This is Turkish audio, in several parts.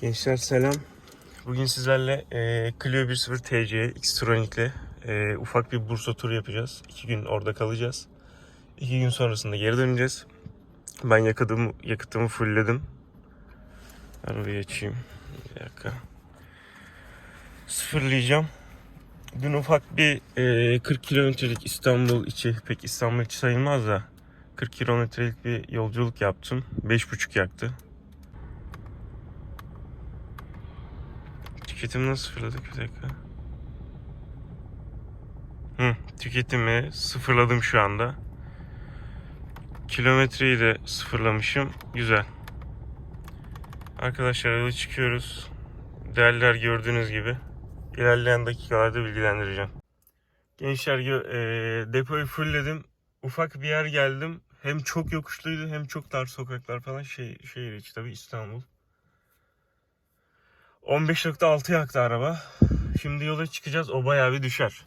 Gençler selam. Bugün sizlerle e, Clio 1.0 TC X-Tronic'le e, ufak bir Bursa turu yapacağız. İki gün orada kalacağız. İki gün sonrasında geri döneceğiz. Ben yakıtımı, yakıtımı fullledim. Arabayı açayım. Bir dakika. Sıfırlayacağım. Dün ufak bir e, 40 kilometrelik İstanbul içi, pek İstanbul içi sayılmaz da 40 kilometrelik bir yolculuk yaptım. 5,5 yaktı. Tüketimi nasıl sıfırladık bir dakika. Hı, tüketimi sıfırladım şu anda. Kilometreyi de sıfırlamışım. Güzel. Arkadaşlar yola çıkıyoruz. Değerler gördüğünüz gibi. İlerleyen dakikalarda bilgilendireceğim. Gençler e, depoyu fullledim. Ufak bir yer geldim. Hem çok yokuşluydu hem çok dar sokaklar falan. Şey, şehir içi tabii İstanbul. 15.6 yaktı araba. Şimdi yola çıkacağız. O bayağı bir düşer.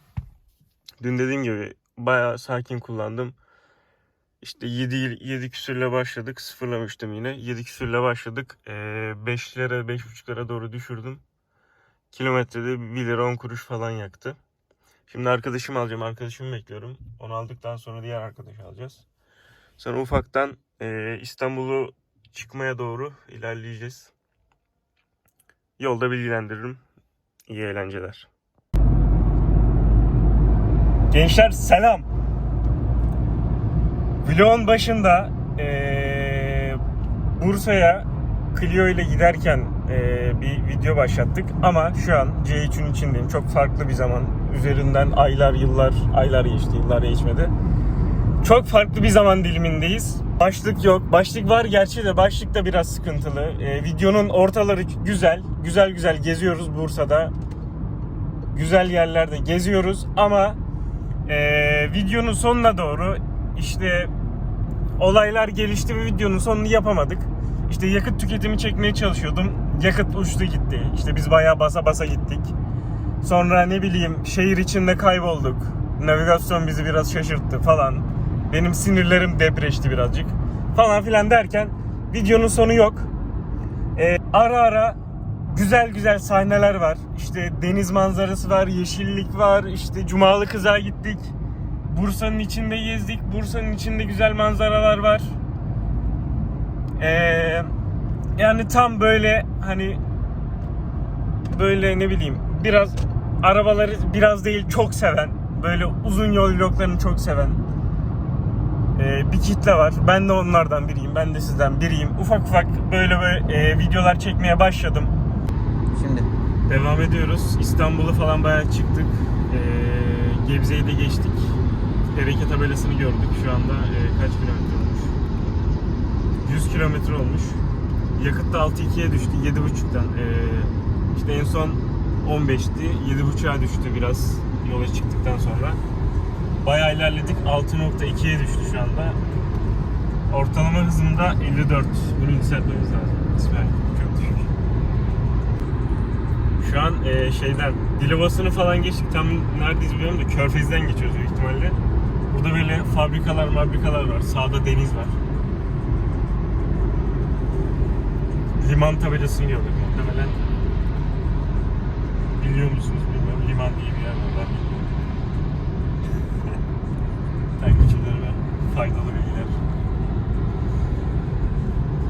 Dün dediğim gibi bayağı sakin kullandım. İşte 7, 7 küsürle başladık. Sıfırlamıştım yine. 7 küsürle başladık. Ee, 5'lere 5.5'lara doğru düşürdüm. Kilometrede 1 lira 10 kuruş falan yaktı. Şimdi arkadaşımı alacağım. Arkadaşımı bekliyorum. Onu aldıktan sonra diğer arkadaşı alacağız. Sonra ufaktan ee, İstanbul'u çıkmaya doğru ilerleyeceğiz. Yolda bilgilendiririm. İyi eğlenceler. Gençler selam. Vlogun başında eee, Bursa'ya Clio ile giderken eee, bir video başlattık ama şu an C3'ün içindeyim. Çok farklı bir zaman. Üzerinden aylar, yıllar, aylar geçti, yıllar geçmedi. Çok farklı bir zaman dilimindeyiz. Başlık yok. Başlık var gerçi de başlık da biraz sıkıntılı. Ee, videonun ortaları güzel. Güzel güzel geziyoruz Bursa'da. Güzel yerlerde geziyoruz ama ee, videonun sonuna doğru işte olaylar gelişti ve videonun sonunu yapamadık. İşte yakıt tüketimi çekmeye çalışıyordum. Yakıt uçtu gitti. İşte biz bayağı basa basa gittik. Sonra ne bileyim şehir içinde kaybolduk. Navigasyon bizi biraz şaşırttı falan. Benim sinirlerim depreşti birazcık. Falan filan derken videonun sonu yok. Ee, ara ara güzel güzel sahneler var. İşte deniz manzarası var, yeşillik var. İşte Cumalı Kızak'a gittik. Bursa'nın içinde gezdik. Bursa'nın içinde güzel manzaralar var. Ee, yani tam böyle hani böyle ne bileyim biraz arabaları biraz değil çok seven böyle uzun yol vloglarını çok seven e, bir kitle var. Ben de onlardan biriyim. Ben de sizden biriyim. Ufak ufak böyle böyle e, videolar çekmeye başladım. Şimdi Devam ediyoruz. İstanbul'u falan bayağı çıktık. E, Gebze'yi de geçtik. Hareket tabelasını gördük. Şu anda e, kaç kilometre olmuş? 100 kilometre olmuş. Yakıt da 6.2'ye düştü. 7.5'tan. E, işte en son 15'ti. 7.5'a düştü biraz yola çıktıktan sonra. Bayağı ilerledik. 6.2'ye düştü şu anda. Ortalama hızımda 54. Bunu yükseltmemiz lazım. İsmail çok düşük. Şu an e, şeyden Dilovası'nı falan geçtik. Tam neredeyiz bilmiyorum da Körfez'den geçiyoruz büyük ihtimalle. Burada böyle fabrikalar fabrikalar var. Sağda deniz var. Liman tabelasını gördük muhtemelen. Biliyor musunuz bilmiyorum. Liman diye bir yer var. Ben bilmiyorum. Faydalı bilgiler.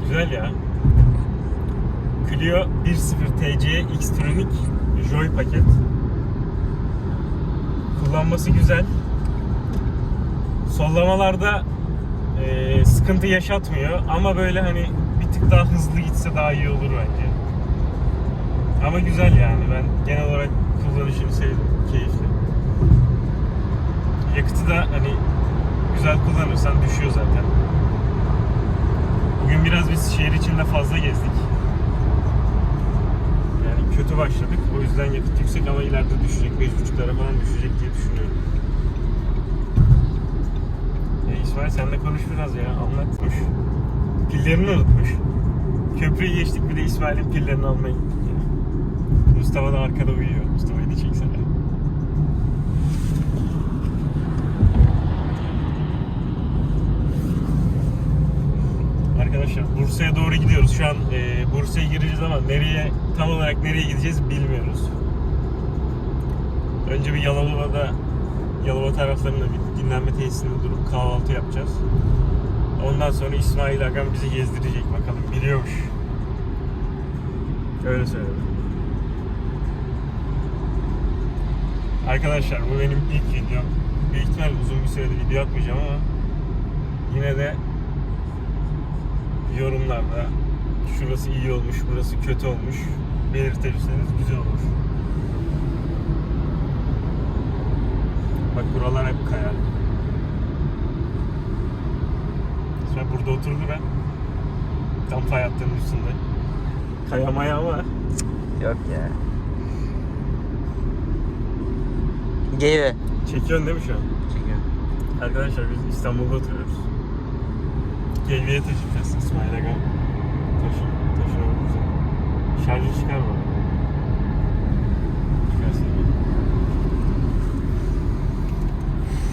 Güzel ya. Clio 1.0 TC X-Tronic Joy paket. Kullanması güzel. Sollamalarda eee, sıkıntı yaşatmıyor ama böyle hani bir tık daha hızlı gitse daha iyi olur bence. Ama güzel yani ben genel olarak kullanışını sevdim. Keyifli. Yakıtı da hani güzel kullanırsan düşüyor zaten. Bugün biraz biz şehir içinde fazla gezdik. Yani kötü başladık. O yüzden yakıt yüksek ama ileride düşecek. 5.5'lara falan düşecek diye düşünüyorum. E İsmail sen de konuş biraz ya. Anlatmış. Pillerini unutmuş. Köprüyü geçtik bir de İsmail'in pillerini almaya gittik ya. Mustafa da arkada uyuyor. Mustafa'yı da çeksene. Arkadaşlar Bursa'ya doğru gidiyoruz. Şu an e, Bursa'ya gireceğiz ama nereye tam olarak nereye gideceğiz bilmiyoruz. Önce bir Yalova'da Yalova taraflarında bir dinlenme tesisinde durup kahvaltı yapacağız. Ondan sonra İsmail Agam bizi gezdirecek bakalım biliyormuş. Öyle söyledi. Arkadaşlar bu benim ilk videom. Büyük ihtimal uzun bir süredir video atmayacağım ama yine de yorumlarda şurası iyi olmuş, burası kötü olmuş belirtirseniz güzel olur. Bak buralar hep kaya. Sen burada oturdu ben. Tam fay hattının üstünde. Kaya maya ama Yok ya. Geyve. çekiyorsun değil mi şu an? Çekiyorum. Arkadaşlar biz İstanbul'da oturuyoruz. Gelviye taşıyacağız İsmail Aga. Taşı, taşınamıyoruz. Şarjı çıkar mı?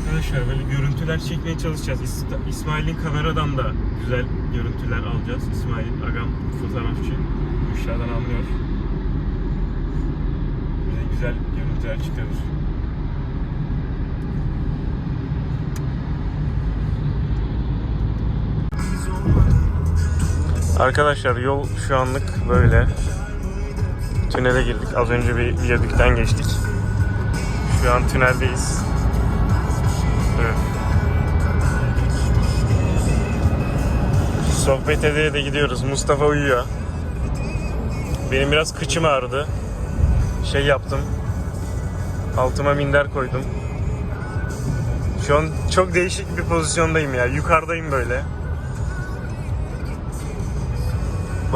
Arkadaşlar böyle görüntüler çekmeye çalışacağız. İs- İsmail'in kameradan da güzel görüntüler alacağız. İsmail Agam fotoğrafçı. Bu işlerden anlıyor. Bize güzel görüntüler çıkarır. Arkadaşlar yol şu anlık böyle. Tünele girdik. Az önce bir viyadükten geçtik. Şu an tüneldeyiz. Evet. Sohbet ede de gidiyoruz. Mustafa uyuyor. Benim biraz kıçım ağrıdı. Şey yaptım. Altıma minder koydum. Şu an çok değişik bir pozisyondayım ya. Yukarıdayım böyle.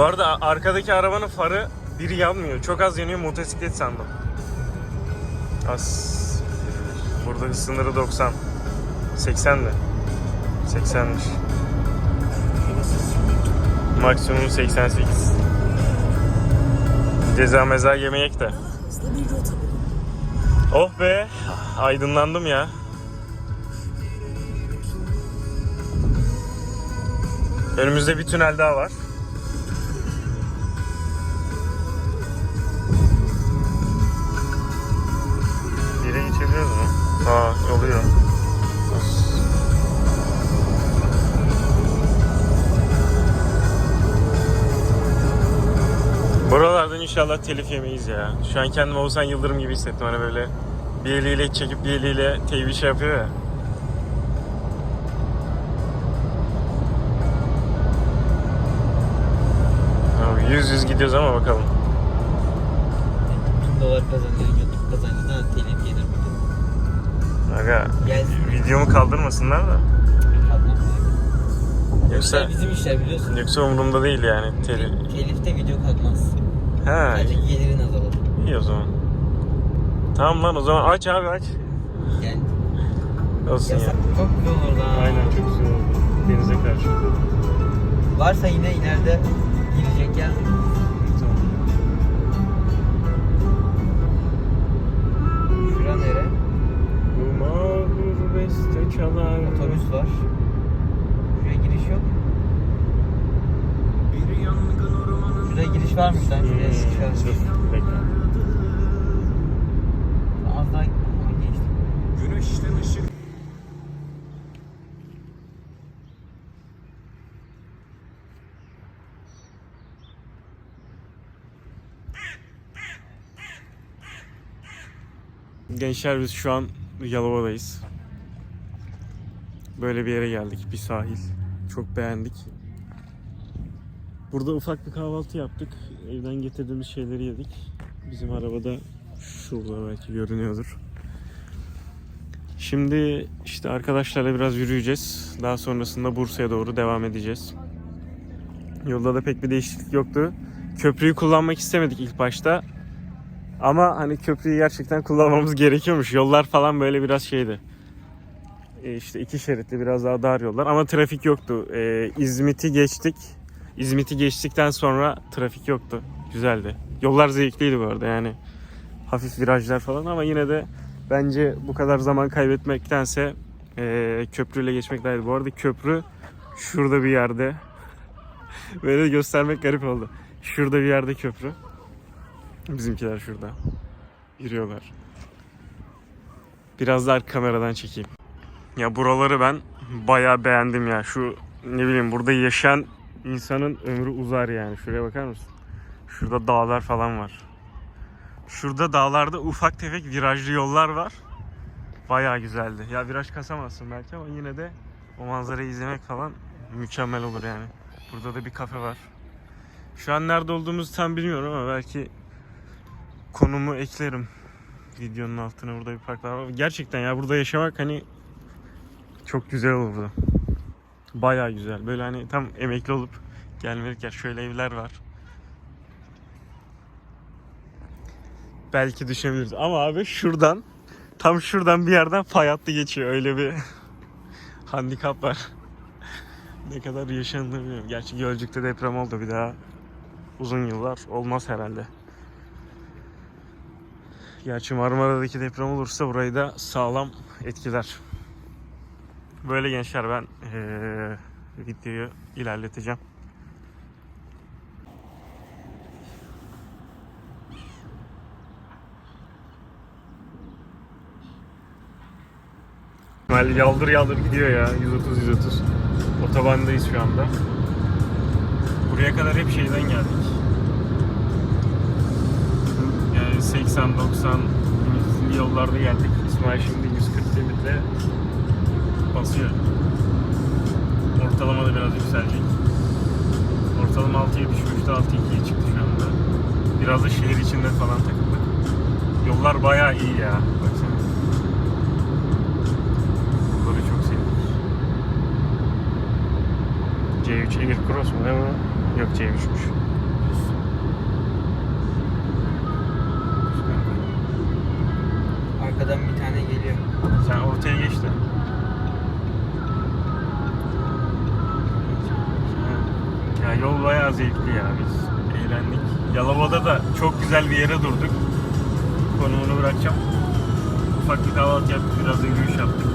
Bu arada arkadaki arabanın farı biri yanmıyor. Çok az yanıyor motosiklet sandım. Az. Burada sınırı 90. 80 mi? 80'miş. Maksimum 88. Ceza meza yemeyek de. Oh be. Aydınlandım ya. Önümüzde bir tünel daha var. İnşallah telif yemeyiz ya. Şu an kendimi Oğuzhan Yıldırım gibi hissettim. Hani böyle bir eliyle çekip bir eliyle teybi şey yapıyor ya. Abi yüz yüz gidiyoruz ama bakalım. dolar kazanıyor, YouTube kazancından telif gelir burada. Aga Gelsin. videomu kaldırmasınlar da. Yoksa bizim işler biliyorsun. yoksa umurumda değil yani. Telif. Telifte video kalkmaz. Ha Sadece gelirin azalır. iyi o zaman. Tamam lan o zaman aç abi aç. Yani Olsun ya. yasak çok güzel olur lan. Aynen çok güzel oldu. Denize karşı. Varsa yine ileride girecek yer. Şura nere? Bu mağrur beste çalar. Otobüs var. Lan. Şuraya giriş Hmm. Az daha geçtik. Gençler biz şu an Yalova'dayız. Böyle bir yere geldik. Bir sahil. Çok beğendik. Burada ufak bir kahvaltı yaptık. Evden getirdiğimiz şeyleri yedik. Bizim arabada şurada belki görünüyordur. Şimdi işte arkadaşlarla biraz yürüyeceğiz. Daha sonrasında Bursa'ya doğru devam edeceğiz. Yolda da pek bir değişiklik yoktu. Köprüyü kullanmak istemedik ilk başta. Ama hani köprüyü gerçekten kullanmamız gerekiyormuş. Yollar falan böyle biraz şeydi. E işte iki şeritli biraz daha dar yollar ama trafik yoktu. E, İzmit'i geçtik. İzmit'i geçtikten sonra trafik yoktu. Güzeldi. Yollar zevkliydi bu arada yani. Hafif virajlar falan ama yine de bence bu kadar zaman kaybetmektense e, köprüyle geçmek daha iyi. Bu arada köprü şurada bir yerde. Böyle göstermek garip oldu. Şurada bir yerde köprü. Bizimkiler şurada. Yürüyorlar. Biraz daha kameradan çekeyim. Ya buraları ben bayağı beğendim ya. Şu ne bileyim burada yaşayan insanın ömrü uzar yani. Şuraya bakar mısın? Şurada dağlar falan var. Şurada dağlarda ufak tefek virajlı yollar var. Bayağı güzeldi. Ya viraj kasamazsın belki ama yine de o manzarayı izlemek falan mükemmel olur yani. Burada da bir kafe var. Şu an nerede olduğumuzu tam bilmiyorum ama belki konumu eklerim videonun altına. Burada bir park var. Gerçekten ya burada yaşamak hani çok güzel olur Bayağı güzel. Böyle hani tam emekli olup gelmelik yer. Şöyle evler var. Belki düşünebiliriz. Ama abi şuradan tam şuradan bir yerden fay hattı geçiyor. Öyle bir handikap var. ne kadar yaşanır bilmiyorum. Gerçi Gölcük'te deprem oldu bir daha uzun yıllar olmaz herhalde. Gerçi Marmara'daki deprem olursa burayı da sağlam etkiler. Böyle gençler ben eee, videoyu ilerleteceğim. İsmail yaldır yaldır gidiyor ya 130-130. Otobandayız şu anda. Buraya kadar hep şeyden geldik. Yani 80-90 limitli yollarda geldik. İsmail şimdi 140 limitle basıyor. Ortalama da biraz yükselecek. Ortalama 6'ya düşmüştü, 6.2'ye çıktı şu anda. Biraz da şehir içinde falan takıldık. Yollar bayağı iyi ya. Baksana. Yolları çok sevdik. C3 Air Cross mu ne bu? Yok C3'müş. Yol bayağı zevkli ya biz eğlendik. Yalova'da da çok güzel bir yere durduk. Konumunu bırakacağım. Ufak bir kahvaltı yaptık, biraz yürüyüş yaptık.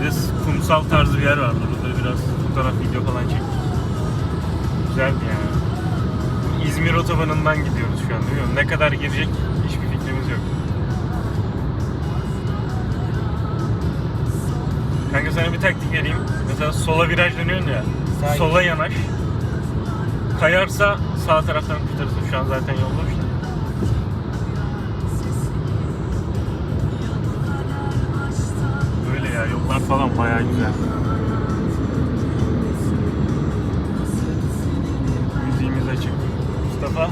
Bir de kumsal tarzı bir yer vardı. Orada biraz fotoğraf, video falan çektik. Güzeldi yani. İzmir otobanından gidiyoruz şu an. Bilmiyorum ne kadar girecek hiçbir fikrimiz yok. Kanka sana bir taktik vereyim. Mesela sola viraj dönüyorsun ya. Sola yanaş. Kayarsa sağ taraftan kurtarırsın. Şu an zaten yolda işte. Böyle ya yollar falan bayağı güzel. Müziğimiz açık. Mustafa.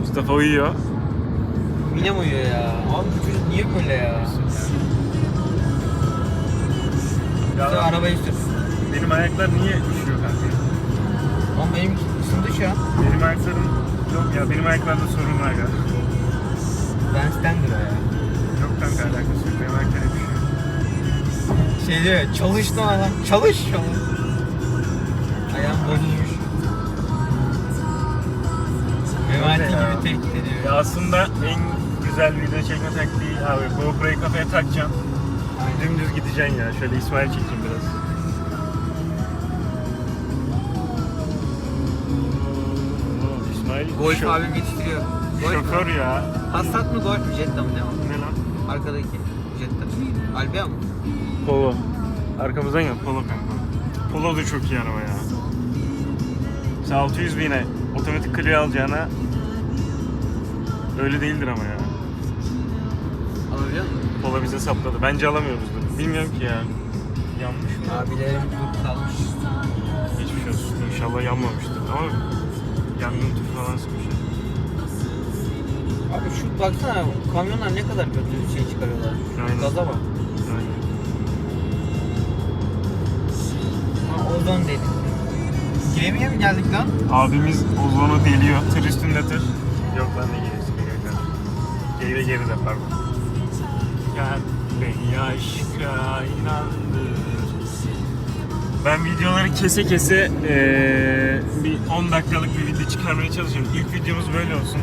Mustafa uyuyor. Yine mi uyuyor ya? Abi bu çocuk niye böyle ya? Ya, Sen arabayı sür. benim ayaklar niye üşüyor kanka? Ama benim ısındı şu an. Benim ayaklarım yok ya benim ayaklarda sorun var ya. Ben standır ya. Yok kanka alakası yok. Benim ayaklar hep üşüyor. Şey diyor çalış lan adam. Çalış çalış. Ayağım bozulmuş. Memati gibi tehdit ediyor. Ya aslında en güzel video çekme taktiği abi GoPro'yu kafaya takacaksın. Dümdüz gideceksin ya. Şöyle İsmail çekeyim biraz. Golf şo- abim yetiştiriyor. Golf şoför ya. Passat mı Golf mü Jetta mı ne o? Ne lan? Arkadaki Jetta. Albea mı? Polo. Arkamızdan ya Polo kanka. Polo da çok iyi araba ya. Sen 600 bine otomatik Clio alacağına öyle değildir ama ya. Alabiliyor musun? Polo bize sapladı. Bence alamıyoruzdur. Bilmiyorum ki ya. Yanmış mı? Abilerim dur kalmış. Geçmiş olsun. İnşallah yanmamıştır. Ama yangın tüpü falan sıkmış. ya. Abi şu baksana kamyonlar ne kadar kötü şey çıkarıyorlar. Aynen. Gaza bak. Aynen. Ha, ozon dedik. Gemiye mi geldik lan? Abimiz ozonu deliyor. Tır üstünde tır. Yok lan ne gerisi geri Geri geri de pardon. Gel beni aşka inandır. Ben videoları kese kese eee, bir 10 dakikalık bir video çıkarmaya çalışıyorum. İlk videomuz böyle olsun.